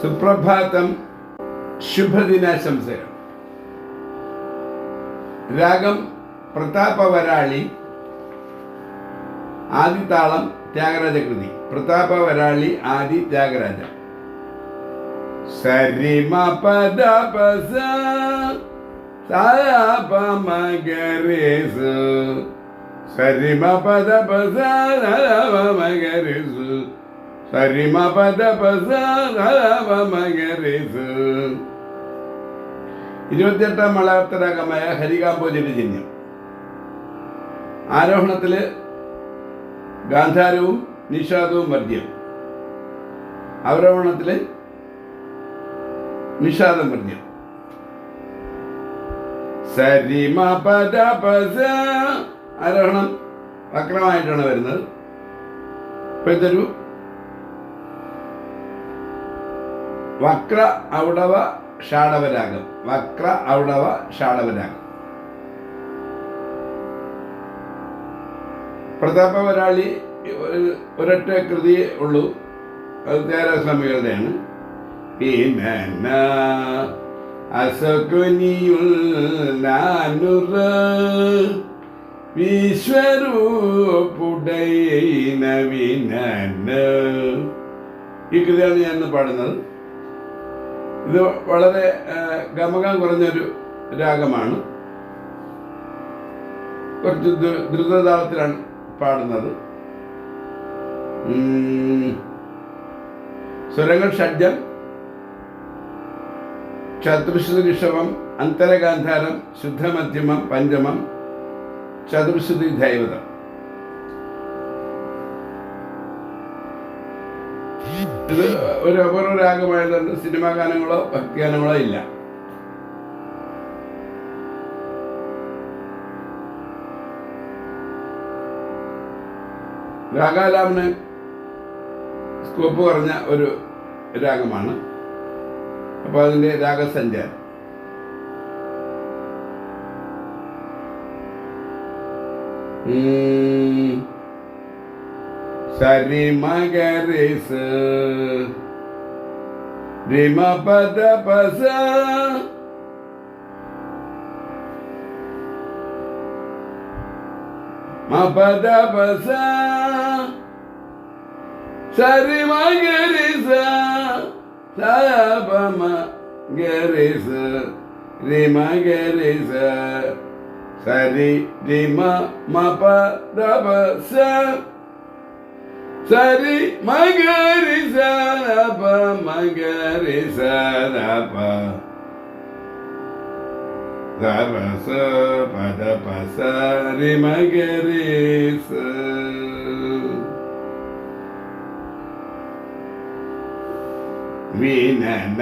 സുപ്രഭാതം ശുഭദിനാശംസകൾ രാഗം പ്രതാപവരാളി ആദിതാളം ത്യാഗരാജ കൃതി പ്രതാപവരാളി ആദി ത്യാഗരാജ സരിമ പദ പസ പദ പസ സാപ മഗരേസ് ഇരുപത്തിയെട്ടാം മലയാളത്തരാഗമായ ഹരികാംബോജിന്റെ ചിഹ്നം. ആരോഹണത്തിൽ ഗാന്ധാരവും നിഷാദവും വർജ്യം അവരോഹണത്തിൽ നിഷാദം വർജ്യം സരിമ പദ പസ ആരോഹണം വക്രമായിട്ടാണ് വരുന്നത്. ഇപ്പോഴത്തെ ഇതൊരു വക്ര ഔടവ ഷാടവരാഗം. വക്ര ഔടവ ഷാടവരാഗം. പ്രതാപ ഒരാളി ഒരൊറ്റ കൃതി ഉള്ളൂ. അത് നാനുറ വിശ്വരൂപുടൈ നവീനന ഈ കൃതിയാണ് ഞാൻ പാടുന്നത്. ഇത് വളരെ ഗമകം കുറഞ്ഞൊരു രാഗമാണ് കുറച്ച് ദ്രു- ദ്രുതതാളത്തിലാണ് പാടുന്നത്. സ്വരങ്ങൾ ഷഡ്ജം ചതുർശ്രുതി ഋഷഭം അന്തരഗാന്ധാരം ശുദ്ധമധ്യമം പഞ്ചമം ചതുർശ്രുതി ദൈവതം ഇത് ഒരു അപൂർവ രാഗമായതുകൊണ്ട് സിനിമാ ഗാനങ്ങളോ ഭക്തിഗാനങ്ങളോ ഇല്ല. രാഗാലാമിന് സ്കോപ്പ് കുറഞ്ഞ ഒരു രാഗമാണ്. അപ്പോൾ അതിന്റെ രാഗസഞ്ചാരം. ഉം. சரி மகரிசு ரிமபத பச மபத பச சரி மகரிச சபம கரிச ரிம கரிச சரி ரிம மபத பச சரி மகரி சரப மகரி சரப. ரபச பத பசரி மகரி வீணன.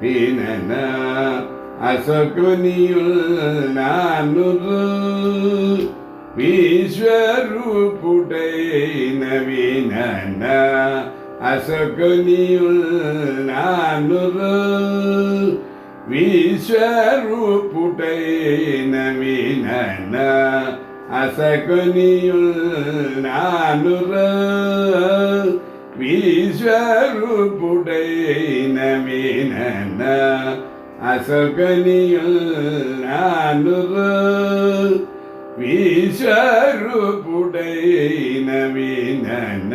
வீணன. அசகுனியுள் நானுரு വീനന വീനന അസകുനിയുൾ നാനുറു വിശ്വരൂപുടൈ നവീനന അസകുനിയുൾ നാനുറു വിശ്വരൂപുടൈ విశ్వరూపుడైన వినన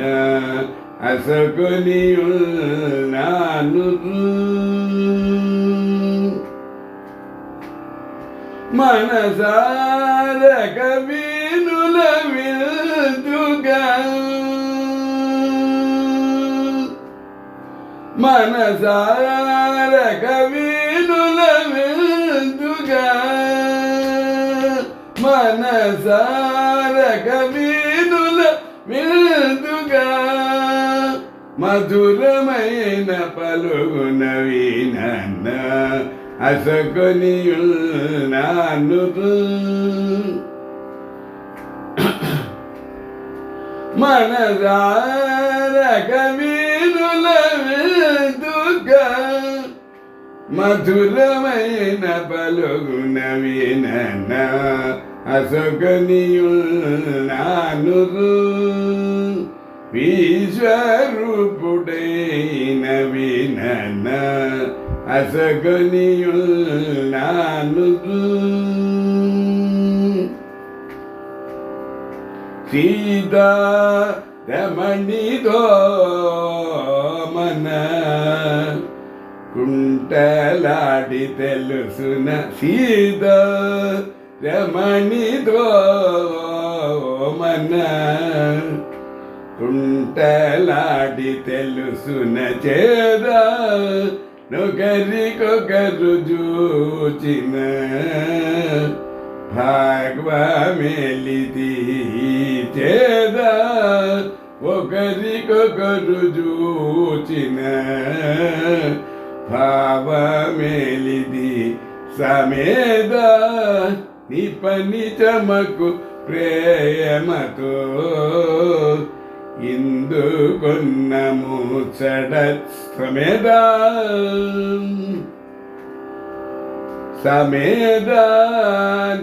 అసకునియున్నాను మనసార కవినుల విల్దుగా మనసార కవి من سارك بيدل విందుగా మధురమైన పలుగు నవీనన్న అసకొని నాను మనదారక వీరుల విందుగా మధురమైన పలుగు నవీనన్న അസകനിയുള്ളാനുറു വീശ്വരൂപുടേന വിനന അസകനിയുള്ളാനുറു സീതാ രമണിതോ മന കുണ്ടലാടി തെലുസുന സീതാ రమణి ద్రోమన కుంటలాడి తెలుసున చేద నొకరికొకరు చూచిన భాగవమెలిది చేద ఒకరికొకరు చూచిన భావమేలిది సమేద నీ పని చమకు ప్రేమతో ఇందుకున్నము చడ సమేద. సమేద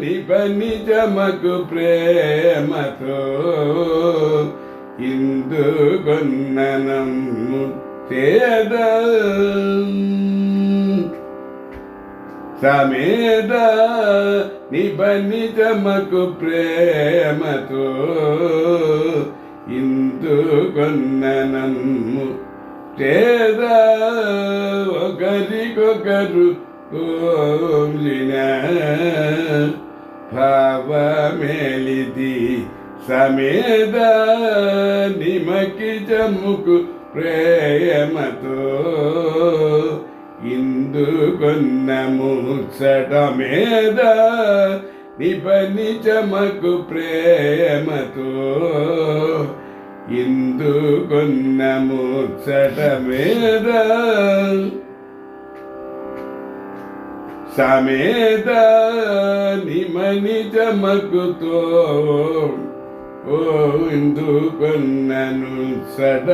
నీ పని చమకు ప్రేమతో ఇందుకున్నము చేద సమేద నిబనిజమకు ప్రేమతో ఇందు కొన్ననమ్ము చేద ఒకరికొకరు కోరిన భావమేలిది సమేద నిమకి జముకు ప్రేమతో ఇందుకొన్న ముచ్చట మీద నిపని చమకు ప్రేమతో ఇందుకొన్న ముచ్చట మీద సమేత నిమని చమకుతో ఓ ఇందుకొన్నను సడ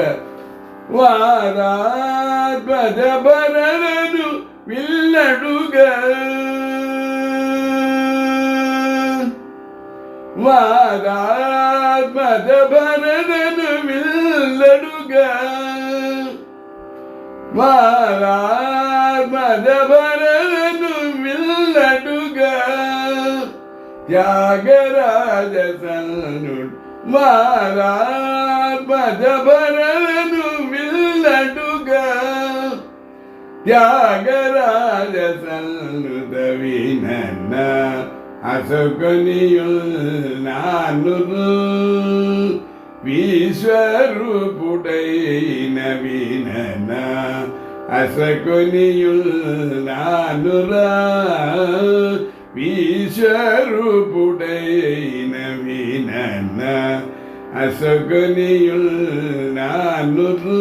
వారాధ్వజభరణను విల్లడుగా వారాధ్వజభరణను విల్లడుగా వారాధ్వజభరణను విల్లడుగా త్యాగరాజ సన్నుడు వారాధ్వజభరణను విల్లడుగా ത്യാഗരാജ സൽനുതവിനന്ന അസുഖനിയുൾ നാനുരു വിശ്വരൂപുടൈന വിനന നാനുറ വിശ്വരൂപുടൈന വിനന നാനുരു